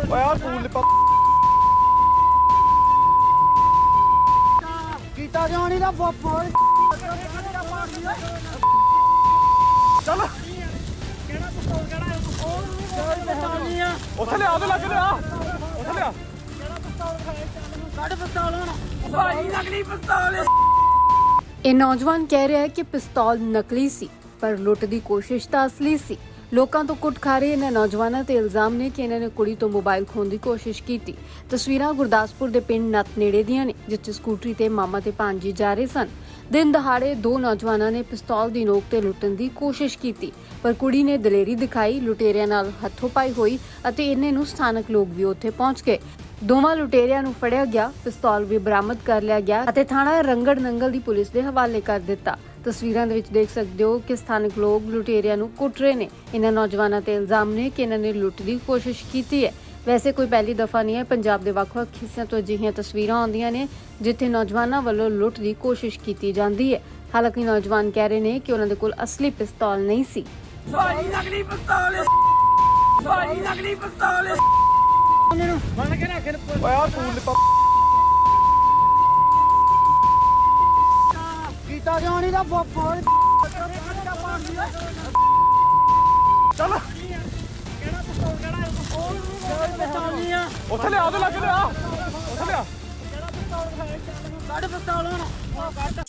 ਓਏ ਆ ਸਕੂਲ ਦੇ ਕੀਤਾ ਕਿਉਂ ਨਹੀਂ ਦਾ ਫੋਨ ਚੱਲ ਕਿਹੜਾ ਪਿਸਤੌਲ ਕਿਹੜਾ ਉਹ ਪਿਸਤੌਲ ਨਹੀਂ ਆ ਉੱਥੇ ਲਿਆ ਉਹਦੇ ਲੱਗ ਲਿਆ ਉੱਥੇ ਲਿਆ ਕਿਹੜਾ ਪਿਸਤੌਲ ਖਾਏ ਚੱਲ ਨੂੰ ਕੱਢ ਪਿਸਤੌਲ ਹੁਣ ਭਾਈ ਨਕਲੀ ਪਿਸਤੌਲ ਇਹ ਨੌਜਵਾਨ ਕਹਿ ਰਿਹਾ ਹੈ ਕਿ ਪਿਸਤੌਲ ਨਕਲੀ ਸੀ ਪਰ ਲੁੱਟ ਦੀ ਕੋਸ਼ਿਸ਼ ਤਾਂ ਅਸਲੀ ਸੀ। ਲੋਕਾਂ ਤੋਂ ਕੁੱਟ ਖਾ ਰਹੇ ਇਹਨਾਂ ਨੌਜਵਾਨਾਂ ਤੇ ਇਲਜ਼ਾਮ ਨੇ ਕਿ ਇਹਨਾਂ ਨੇ ਕੁੜੀ ਤੋਂ ਮੋਬਾਈਲ ਖੋਹਣ ਦੀ ਕੋਸ਼ਿਸ਼ ਕੀਤੀ। ਤਸਵੀਰਾਂ ਗੁਰਦਾਸਪੁਰ ਦੇ ਪਿੰਡ ਨੱਤ ਨੇੜੇ ਦੀਆਂ ਨੇ, ਜਿੱਥੇ ਸਕੂਟਰੀ ਤੇ ਮਾਮਾ ਤੇ ਭਾਂਜੀ ਜਾ ਰਹੇ ਸਨ। ਦਿਨ ਦਹਾੜੇ ਦੋ ਨੌਜਵਾਨਾਂ ਨੇ ਪਿਸਤੌਲ ਦੀ ਨੋਕ ਤੇ ਲੁੱਟਣ ਦੀ ਕੋਸ਼ਿਸ਼ ਕੀਤੀ, ਪਰ ਕੁੜੀ ਨੇ ਦਲੇਰੀ ਦਿਖਾਈ, ਲੁਟੇਰਿਆਂ ਨਾਲ ਹੱਥੋਂ ਪਾਈ ਹੋਈ ਅਤੇ ਇੰਨੇ ਨੂੰ ਸਥਾਨਕ ਲੋਕ ਵੀ ਉੱਥੇ ਪਹੁੰਚ ਗਏ। ਦੋਵਾਂ ਲੁਟੇਰਿਆਂ ਨੂੰ ਫੜਿਆ ਗਿਆ, ਪਿਸਤੌਲ ਵੀ ਬਰਾਮਦ ਕਰ ਲਿਆ ਗਿਆ ਅਤੇ ਥਾਣਾ ਰੰਗੜ ਨੰਗਲ ਦੀ ਪੁਲਿਸ ਦੇ ਹਵਾਲੇ ਕਰ ਦਿੱਤਾ। ਤਸਵੀਰਾਂ ਦੇ ਵਿੱਚ ਦੇਖ ਸਕਦੇ ਹੋ ਕਿ ਸਥਾਨਕ ਲੋਕ ਲੁਟੇਰਿਆਂ ਨੂੰ ਕੁੱਟ ਰਹੇ ਨੇ। ਇਹਨਾਂ ਨੌਜਵਾਨਾਂ ਤੇ ਇਲਜ਼ਾਮ ਨੇ ਕਿ ਇਹਨਾਂ ਨੇ ਲੁੱਟ ਦੀ ਕੋਸ਼ਿਸ਼ ਕੀਤੀ ਹੈ। ਵੈਸੇ ਕੋਈ ਪਹਿਲੀ ਦਫਾ ਨਹੀਂ ਹੈ। ਪੰਜਾਬ ਦੇ ਵੱਖ-ਵੱਖ ਹਿੱਸਿਆਂ ਤੋਂ ਅਜਿਹੀਆਂ ਤਸਵੀਰਾਂ ਆਉਂਦੀਆਂ ਨੇ ਜਿੱਥੇ ਨੌਜਵਾਨਾਂ ਵੱਲੋਂ ਲੁੱਟ ਦੀ ਕੋਸ਼ਿਸ਼ ਕੀਤੀ ਜਾਂਦੀ ਹੈ। ਹਾਲਾਂਕਿ ਨੌਜਵਾਨ ਕਹਿ ਰਹੇ ਨੇ ਕਿ ਉਹਨਾਂ ਦੇ ਕੋਲ ਅਸਲੀ ਪਿਸਤੌਲ ਨਹੀਂ ਸੀ। ਭਾਈ ਨਕਲੀ ਪਿਸਤੌਲ ਭਾਈ ਨਕਲੀ ਪਿਸਤੌਲ ਮੈਨੂੰ ਬਣ ਕੇ ਰੱਖ ਓਏ ਆ ਸਕੂਲ ਦੇ ਨਹੀਂ ਦਾ ਫੋਨ ਚੱਲ। ਕਿਹੜਾ ਪਿਸਤੌਲ ਆ ਉੱਥੇ ਲਿਆ ਉਹਦੇ ਲੱਗ ਲਿਆ ਉੱਥੇ ਲਿਆ। ਕਿਹੜਾ ਪਿਸਤੌਲ ਨੂੰ ਕੱਢ ਪਿਸਤੌਲ ਹੁਣ ਕੱਢ